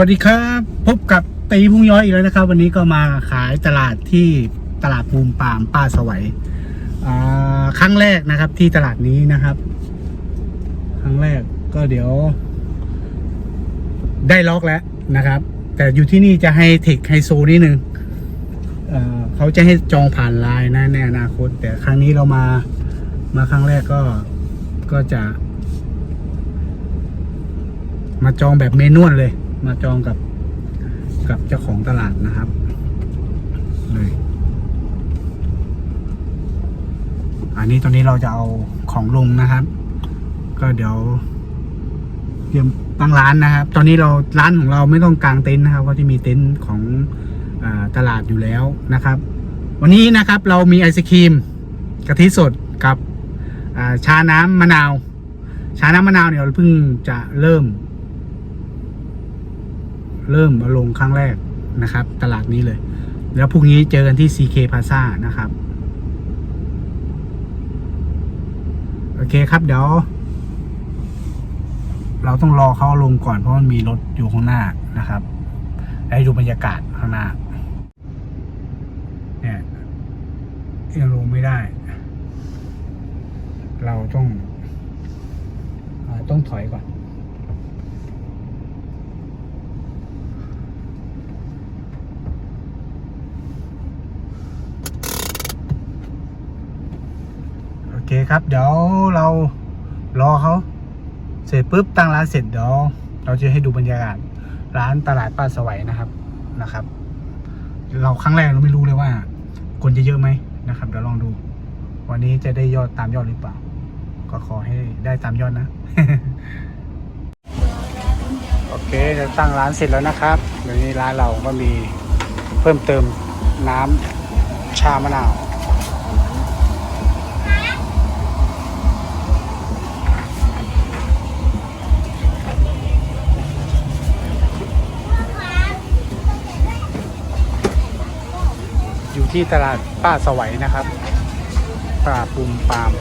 วัสดีครับ พบกับตีพุ่งย้อยอีกแล้วนะครับ วันนี้ก็มาขายตลาดที่ตลาดปูมิปามป้าสวัยครั้งแรกนะครับ ที่ตลาดนี้นะครับ ครั้งแรกก็เดี๋ยว ได้ล็อกแล้วนะครับ แต่อยู่ที่นี่จะให้เทคไฮโซนิดนึงเเขาจะให้จองผ่านไลน์นะในอนาคต แต่ครั้งนี้เรามามาครั้งแรกก็ก็จะ มาจองแบบเมนวลเลย มาจองกับกับเจ้าของตลาดนะครับเลยอันนี้ตอนนี้เราจะเอาของลงนะครับ ก็เดี๋ยวเตรียมตั้งร้านนะครับ ตอนนี้เราร้านของเราไม่ต้องกางเต็นท์นะครับก็จะมีเต็นท์ของอตลาดอยู่แล้วนะครับ วันนี้นะครับเรามีไอศครีมกะทิสดกับชาน้ำมะนาว ชาน้ำมะนาวเนี่ยเราเพิ่งจะเริ่ม เริ่มมาลงครั้งแรกนะครับ ตลาดนี้เลย แล้วพรุ่งนี้เจอกันที่ CK Plaza นะครับ โอเคครับเดี๋ยวเราต้องรอเขาลงก่อนเพราะมันมีรถอยู่ข้างหน้านะครับให้ดูบรรยากาศข้างหน้า เนี่ยยังลงไม่ได้ เราต้องอต้องถอยก่อน คครับ เดี๋ยวเรารอเขาเสร็จปุ๊บตั้งร้านเสร็จเดี๋ยวเราจะให้ดูบรรยากาศร้านตลาดป้าสวัยนะครับนะครับ เราครั้งแรกเราไม่รู้เลยว่า คนจะเยอะไหมนะครับเดี๋ยวลองดู วันนี้จะได้ยอดตามยอดหรือเปล่า ก็ขอให้ได้ตามยอดนะ โอเคจะตั้งร้านเสร็จแล้วนะครับเดี๋ยวนี้ร้านเราก็มีเพิ่มเติมน้ำชามะนาว อยู่ที่ตลาดป้าสวัยนะครับปลาดปูมปาม